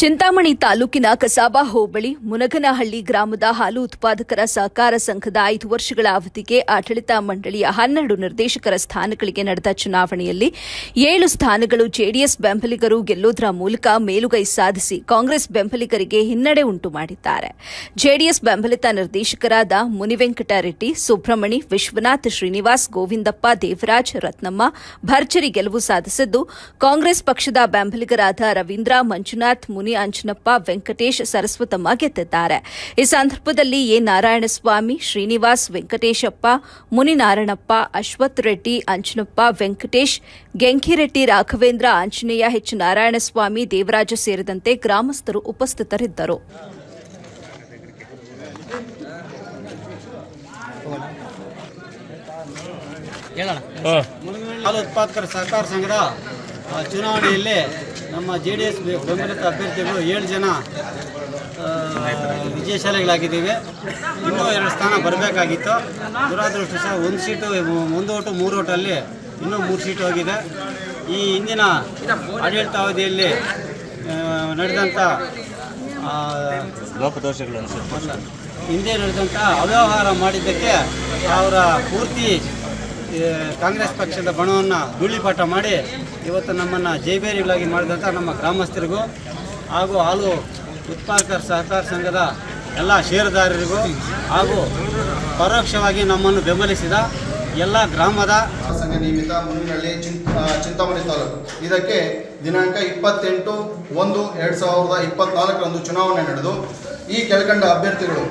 ಚಿಂತಾಮಣಿ ತಾಲೂಕಿನ ಕಸಾಬಾ ಹೋಬಳಿ ಮುನಗನಹಳ್ಳಿ ಗ್ರಾಮದ ಹಾಲು ಉತ್ಪಾದಕರ ಸಹಕಾರ ಸಂಘದ ಐದು ವರ್ಷಗಳ ಅವಧಿಗೆ ಆಡಳಿತ ಮಂಡಳಿಯ ಹನ್ನೆರಡು ನಿರ್ದೇಶಕರ ಸ್ಥಾನಗಳಿಗೆ ನಡೆದ ಚುನಾವಣೆಯಲ್ಲಿ ಏಳು ಸ್ಥಾನಗಳು ಜೆಡಿಎಸ್ ಬೆಂಬಲಿಗರು ಗೆಲ್ಲುವುದರ ಮೂಲಕ ಮೇಲುಗೈ ಸಾಧಿಸಿ ಕಾಂಗ್ರೆಸ್ ಬೆಂಬಲಿಗರಿಗೆ ಹಿನ್ನಡೆ ಉಂಟು ಮಾಡಿದ್ದಾರೆ. ಜೆಡಿಎಸ್ ಬೆಂಬಲಿತ ನಿರ್ದೇಶಕರಾದ ಮುನಿವೆಂಕಟರೆಡ್ಡಿ ಸುಬ್ರಹ್ಮಣಿ, ವಿಶ್ವನಾಥ್, ಶ್ರೀನಿವಾಸ್ ಗೋವಿಂದಪ್ಪ, ದೇವರಾಜ್, ರತ್ನಮ್ಮ ಭರ್ಜರಿ ಗೆಲುವು ಸಾಧಿಸಿದ್ದು ಕಾಂಗ್ರೆಸ್ ಪಕ್ಷದ ಬೆಂಬಲಿಗರಾದ ರವೀಂದ್ರ, ಮಂಜುನಾಥ್, ಮುನಿ ಅಂಜನಪ್ಪ ವೆಂಕಟೇಶ್ ಸರಸ್ವತಮ್ಮ ಗೆದ್ದಿದ್ದಾರೆ. ಈ ಸಂದರ್ಭದಲ್ಲಿ ಎ. ನಾರಾಯಣಸ್ವಾಮಿ, ಶ್ರೀನಿವಾಸ್ ವೆಂಕಟೇಶಪ್ಪ, ಮುನಿನಾರಾಯಣಪ್ಪ, ಅಶ್ವಥ್ ರೆಡ್ಡಿ, ಅಂಜನಪ್ಪ ವೆಂಕಟೇಶ್ ಗೆಂಕಿರೆಡ್ಡಿ ರಾಘವೇಂದ್ರ, ಆಂಜನೇಯ ಎಚ್. ನಾರಾಯಣಸ್ವಾಮಿ, ದೇವರಾಜ ಸೇರಿದಂತೆ ಗ್ರಾಮಸ್ಥರು ಉಪಸ್ಥಿತರಿದ್ದರು. ಹಾಲು, ಉತ್ಪಾದಕರ ಸಹಕಾರ ಸಂಘದ ಚುನಾವಣೆಯಲ್ಲಿ ನಮ್ಮ ಜೆ ಡಿ ಎಸ್ ಬೆಂಬಲಿತ ಅಭ್ಯರ್ಥಿಗಳು ಏಳು ಜನ ವಿಜಯಶಾಲಿಗಳಾಗಿದ್ದೀವಿ. ಇನ್ನೂ ಎರಡು ಸ್ಥಾನ ಬರಬೇಕಾಗಿತ್ತು. ದುರಾದೃಷ್ಟ ಸಹ ಒಂದು ಸೀಟು ಒಂದು ಓಟು ಮೂರು ಓಟಲ್ಲಿ ಇನ್ನೂ ಮೂರು ಸೀಟು ಹೋಗಿದೆ. ಈ ಹಿಂದಿನ ಆಡಳಿತಾವಧಿಯಲ್ಲಿ ನಡೆದಂಥ ಲೋಪದೋಷಗಳು ಹಿಂದೆ ನಡೆದಂಥ ಅವ್ಯವಹಾರ ಮಾಡಿದ್ದಕ್ಕೆ ಅವರ ಪೂರ್ತಿ ಕಾಂಗ್ರೆಸ್ ಪಕ್ಷದ ಬಣವನ್ನು ಧೂಳಿಪಾಠ ಮಾಡಿ ಇವತ್ತು ನಮ್ಮನ್ನು ಜೈಬೇರಿಗಳಾಗಿ ಮಾಡಿದಂಥ ನಮ್ಮ ಗ್ರಾಮಸ್ಥರಿಗೂ ಹಾಗೂ ಹಾಲು ಉತ್ಪಾದಕರ ಸಹಕಾರ ಸಂಘದ ಎಲ್ಲ ಷೇರುದಾರರಿಗೂ ಹಾಗೂ ಪರೋಕ್ಷವಾಗಿ ನಮ್ಮನ್ನು ಬೆಂಬಲಿಸಿದ ಎಲ್ಲ ಗ್ರಾಮದ ಸಂಘ ನಿಯಮಿತ ಮುನ್ನಳ್ಳಿ ಚಿಂತಾಮಣಿ ತಾಲೂಕು. ಇದಕ್ಕೆ ದಿನಾಂಕ ಇಪ್ಪತ್ತೆಂಟು ಒಂದು ಎರಡು ಸಾವಿರದ ಇಪ್ಪತ್ನಾಲ್ಕರಂದು ಚುನಾವಣೆ ನಡೆದು ಈ ಕೆಳಕಂಡ ಅಭ್ಯರ್ಥಿಗಳು,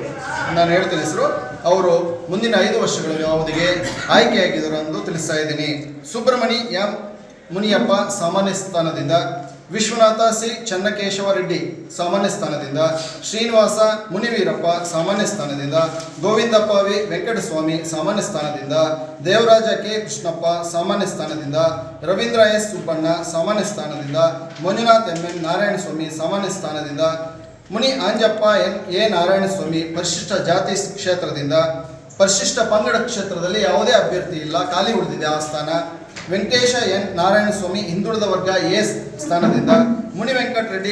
ನಾನು ಹೇಳ್ತೀನಿ ಹೆಸರು, ಅವರು ಮುಂದಿನ ಐದು ವರ್ಷಗಳ ಅವಧಿಗೆ ಆಯ್ಕೆಯಾಗಿದ್ದರು ಎಂದು ತಿಳಿಸ್ತಾ ಇದ್ದೀನಿ. ಸುಬ್ರಹ್ಮಣಿ ಎಂ. ಮುನಿಯಪ್ಪ ಸಾಮಾನ್ಯ ಸ್ಥಾನದಿಂದ, ವಿಶ್ವನಾಥ ಸಿ. ಚನ್ನಕೇಶವ ರೆಡ್ಡಿ ಸಾಮಾನ್ಯ ಸ್ಥಾನದಿಂದ, ಶ್ರೀನಿವಾಸ ಮುನಿವೀರಪ್ಪ ಸಾಮಾನ್ಯ ಸ್ಥಾನದಿಂದ ಗೋವಿಂದಪ್ಪ ವಿ ವೆಂಕಟಸ್ವಾಮಿ ಸಾಮಾನ್ಯ ಸ್ಥಾನದಿಂದ, ದೇವರಾಜ ಕೆ. ಕೃಷ್ಣಪ್ಪ ಸಾಮಾನ್ಯ ಸ್ಥಾನದಿಂದ, ರವೀಂದ್ರ ಎಸ್. ಸುಬ್ಬಣ್ಣ ಸಾಮಾನ್ಯ ಸ್ಥಾನದಿಂದ, ಮಂಜುನಾಥ್ ಎಂ. ಎನ್. ನಾರಾಯಣಸ್ವಾಮಿ ಸಾಮಾನ್ಯ ಸ್ಥಾನದಿಂದ ಮುನಿ ಆಂಜಪ್ಪ ಎನ್ ಎ ನಾರಾಯಣಸ್ವಾಮಿ ಪರಿಶಿಷ್ಟ ಜಾತಿ ಕ್ಷೇತ್ರದಿಂದ ಪರಿಶಿಷ್ಟ ಪಂಗಡ ಕ್ಷೇತ್ರದಲ್ಲಿ ಯಾವುದೇ ಅಭ್ಯರ್ಥಿ ಇಲ್ಲ, ಖಾಲಿ ಉಳಿದಿದೆ ಆ ಸ್ಥಾನ. ವೆಂಕಟೇಶ ಎನ್ ನಾರಾಯಣಸ್ವಾಮಿ ಹಿಂದುಳಿದ ವರ್ಗ ಎ ಸ್ಥಾನದಿಂದ ಮುನಿ ವೆಂಕಟರೆಡ್ಡಿ